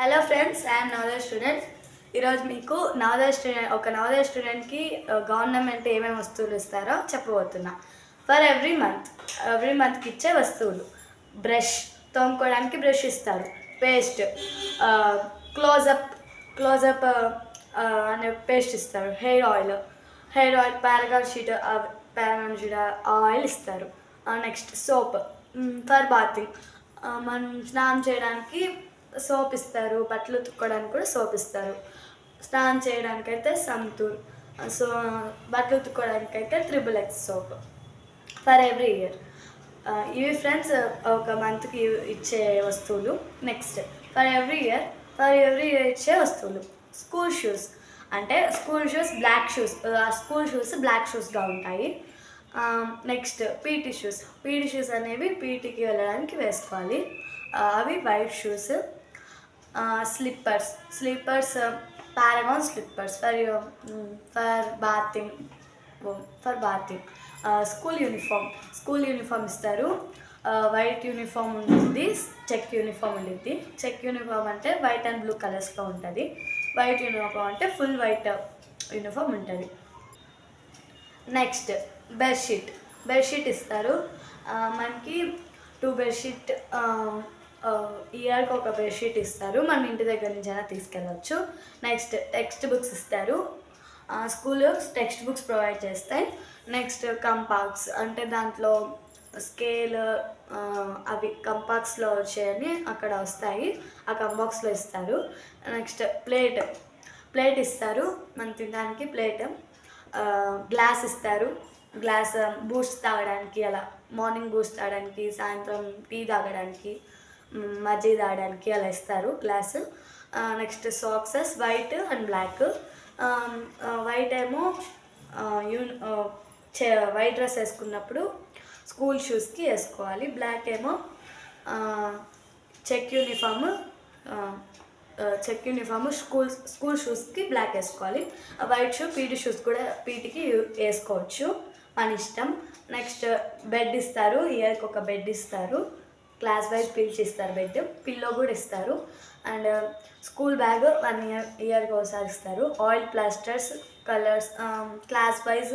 Hello friends I'm Navodaya students ఈరోజు మీకు Navodaya student ఒక నవోదయ స్టూడెంట్కి గవర్నమెంట్ ఏమేమి వస్తువులు ఇస్తారో చెప్పబోతున్నా. ఫర్ ఎవ్రీ మంత్ ఎవ్రీ మంత్కి ఇచ్చే వస్తువులు. బ్రష్ తోముకోవడానికి బ్రష్ ఇస్తారు. పేస్ట్ క్లోజప్ క్లోజప్ అనే పేస్ట్ ఇస్తారు. Hair oil hair oil Paragon sheet Paragon sheet oil ఇస్తారు. నెక్స్ట్ సోప్ ఫర్ బాతింగ్ మనం స్నానం చేయడానికి సోప్ ఇస్తారు బట్టలు ఉతుక్కోవడానికి కూడా సోప్ ఇస్తారు స్నానం చేయడానికి అయితే సంతూర్ సో బట్టలు ఉతుక్కోవడానికి అయితే triple X soap for every year. ఇవి ఫ్రెండ్స్ ఒక మంత్కి ఇచ్చే వస్తువులు next for every year for every year ఇచ్చే వస్తువులు స్కూల్ షూస్. అంటే school shoes black shoes school shoes black షూస్గా ఉంటాయి. Next PT shoes. PT shoes అనేవి పీటీకి వెళ్ళడానికి వేసుకోవాలి. అవి white shoes slippers slippers Paragon slippers for for bathing for bathing school uniform school uniform ఇస్తారు. వైట్ యూనిఫామ్ ఉంటుంది check uniform ఉంటుంది check uniform అంటే వైట్ అండ్ బ్లూ కలర్స్లో ఉంటుంది. వైట్ యూనిఫామ్ అంటే ఫుల్ వైట్ యూనిఫామ్ ఉంటుంది. నెక్స్ట్ బెడ్షీట్ బెడ్షీట్ ఇస్తారు. మనకి టూ బెడ్షీట్ ఇయర్కి ఒక బెడ్షీట్ ఇస్తారు. మనం ఇంటి దగ్గర నుంచి అయినా తీసుకెళ్ళచ్చు. నెక్స్ట్ టెక్స్ట్ బుక్స్ ఇస్తారు. స్కూల్లో టెక్స్ట్ బుక్స్ ప్రొవైడ్ చేస్తాయి నెక్స్ట్ కంపాక్స్ అంటే దాంట్లో స్కేల్ అవి కంపాక్స్లో వచ్చాయని అక్కడ వస్తాయి. ఆ కంపాక్స్లో ఇస్తారు. నెక్స్ట్ ప్లేట్ ప్లేట్ ఇస్తారు. మనం తినడానికి ప్లేట్ గ్లాస్ ఇస్తారు. గ్లాస్ బూస్ట్ తాగడానికి అలా మార్నింగ్ బూస్ట్ తాగడానికి సాయంత్రం టీ తాగడానికి మజ్జిగ తాగడానికి అలా ఇస్తారు glass next socks white and black white ఏమో యూన్ వైట్ డ్రెస్ వేసుకున్నప్పుడు స్కూల్ షూస్కి వేసుకోవాలి. బ్లాక్ ఏమో check uniform check uniform school school షూస్కి black వేసుకోవాలి. వైట్ షూ పీటీ షూస్ కూడా పీటీకి వేసుకోవచ్చు. మన ఇష్టం. నెక్స్ట్ బెడ్ ఇస్తారు. ఇయర్కి ఒక బెడ్ ఇస్తారు. క్లాస్ వైజ్ పిల్చి ఇస్తారు బెడ్ పిల్లో కూడా ఇస్తారు. And school bag one year ఇయర్కి ఒకసారి ఇస్తారు. Oil pastels colours class wise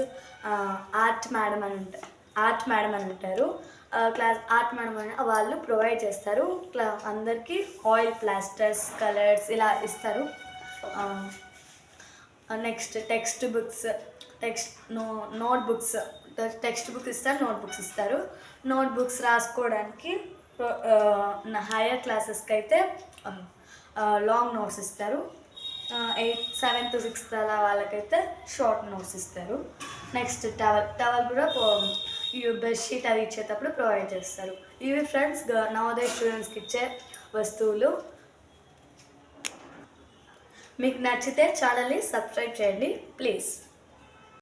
art madam అని ఉంటారు ఆర్ట్ మేడం అని ఉంటారు. క్లాస్ ఆర్ట్ మేడం అని వాళ్ళు ప్రొవైడ్ చేస్తారు. క్లా అందరికీ ఆయిల్ ప్లాస్టర్స్ కలర్స్ ఇలా ఇస్తారు. Next text books text no note books text book ఇస్తారు నోట్ బుక్స్ ఇస్తారు. నోట్ బుక్స్ రాసుకోవడానికి హైయర్ క్లాసెస్కి అయితే లాంగ్ నోట్స్ ఇస్తారు. ఎయిత్ సెవెంత్ సిక్స్త్ అలా వాళ్ళకైతే షార్ట్ నోట్స్ ఇస్తారు. నెక్స్ట్ టవల్ టవల్ కూడా బెడ్షీట్ అవి ఇచ్చేటప్పుడు ప్రొవైడ్ చేస్తారు. ఇవి ఫ్రెండ్స్ నవోదయ స్టూడెంట్స్కి ఇచ్చే వస్తువులు. మీకు నచ్చితే ఛానల్ని సబ్స్క్రైబ్ చేయండి ప్లీజ్